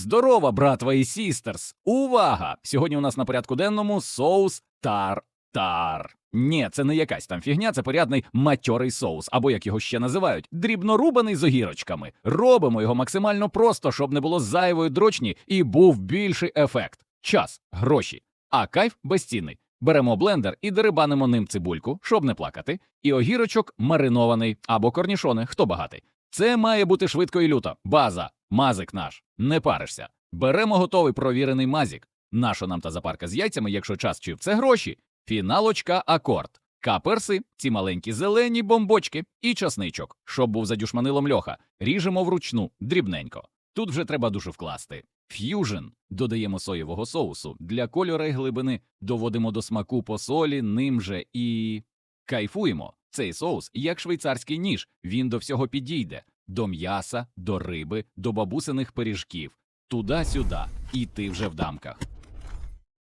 Здорова, братва і сістерс! Увага! Сьогодні у нас на порядку денному соус тар-тар. Ні, це не якась там фігня, це порядний матьорий соус, або як його ще називають, дрібнорубаний з огірочками. Робимо його максимально просто, щоб не було зайвої дрочні і був більший ефект. Час, гроші, а кайф безцінний. Беремо блендер і дерибанимо ним цибульку, щоб не плакати, і огірочок маринований або корнішони, хто багатий. Це має бути швидко і люто. База, мазик наш, не паришся. Беремо готовий провірений мазік. Наша нам та запарка з яйцями, якщо час чив, це гроші. Фіналочка, акорд. Каперси, ці маленькі зелені бомбочки і часничок, щоб був за дюшманилом льоха. Ріжемо вручну, дрібненько. Тут вже треба душу вкласти. Ф'южн додаємо соєвого соусу. Для кольору і глибини доводимо до смаку по солі, ним же і кайфуємо. Цей соус як швейцарський ніж, він до всього підійде: до м'яса, до риби, до бабусиних пиріжків, туди-сюди, і ти вже в дамках.